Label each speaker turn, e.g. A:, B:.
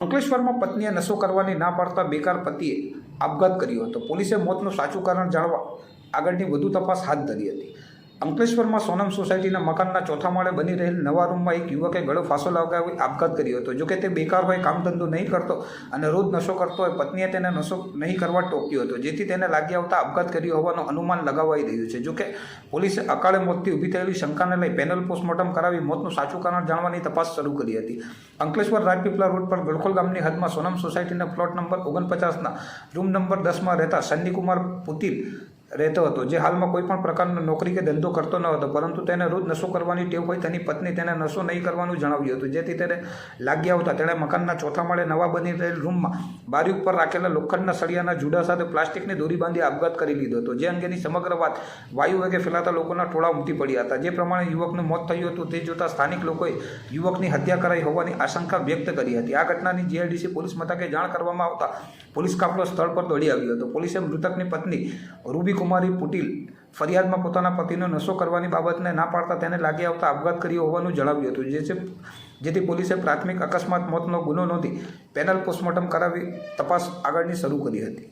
A: અંકલેશ્વરમાં પત્નીએ નશો કરવાની ના પાડતા બેકાર પતિએ આપઘાત કર્યો હતો. પોલીસે મોતનું સાચું કારણ જાણવા આગળની વધુ તપાસ હાથ ધરી હતી. અંકલેશ્વરમાં સોનમ સોસાયટીના મકાનના ચોથા માળે બની રહેલ નવા રૂમમાં એક યુવકે ગળો ફાંસો લગાવી આપઘાત કર્યો હતો. જોકે તે બેકાર હોય, કામ ધંધો નહીં કરતો અને રોજ નશો કરતો હોય, પત્નીએ તેને નશો નહીં કરવા ટોક્યો હતો. જેથી તેને લાગી આવતા આપઘાત કર્યો હોવાનું અનુમાન લગાવાઈ રહ્યું છે. જોકે પોલીસે અકાળે મોતથી ઊભી થયેલી શંકાને લઈ પેનલ પોસ્ટમોર્ટમ કરાવી મોતનું સાચું કારણ જાણવાની તપાસ શરૂ કરી હતી. અંકલેશ્વર રાજપીપલા રોડ પર ગળખોલ ગામની હદમાં સોનમ સોસાયટીના પ્લોટ નંબર ઓગણપચાસના રૂમ નંબર દસમાં રહેતા સન્નીકુમાર પુતિલ રહેતો હતો. જે હાલમાં કોઈ પણ પ્રકારનો નોકરી કે ધંધો કરતો ન હતો, પરંતુ તેને રોજ નશો કરવાની ટેવ હોય, તેની પત્ની તેને નશો નહીં કરવાનું જણાવ્યું હતું. જેથી તેને લાગ્યા આવતા તેણે મકાનના ચોથા માળે નવા બની રહેલ રૂમમાં બારી ઉપર રાખેલા લોખંડના સળિયાના જુડા સાથે પ્લાસ્ટિકની દોરી બાંધી આપઘાત કરી લીધો હતો. જે અંગેની સમગ્ર વાત વાયુ વેગે ફેલાતા લોકોના ટોળા ઉમટી પડ્યા હતા. જે પ્રમાણે યુવકનું મોત થયું હતું, તે જોતાં સ્થાનિક લોકોએ યુવકની હત્યા કરાઈ હોવાની આશંકા વ્યક્ત કરી હતી. આ ઘટનાની જીઆઈડીસી પોલીસ મથકે જાણ કરવામાં આવતા પોલીસ કાફલો સ્થળ પર દોડી આવ્યો હતો. પોલીસે મૃતકની પત્ની રૂબી કુમારી પુટિલ ફરિયાદમાં પોતાના પતિનો નશો કરવાની બાબતને ના પાડતા તેને લાગી આવતા આપઘાત કર્યો હોવાનું જણાવ્યું હતું. જે છે, જેથી પોલીસે પ્રાથમિક અકસ્માત, મોતનો ગુનો નોંધી પેનલ પોસ્ટમોર્ટમ કરાવી તપાસ આગળની શરૂ કરી હતી.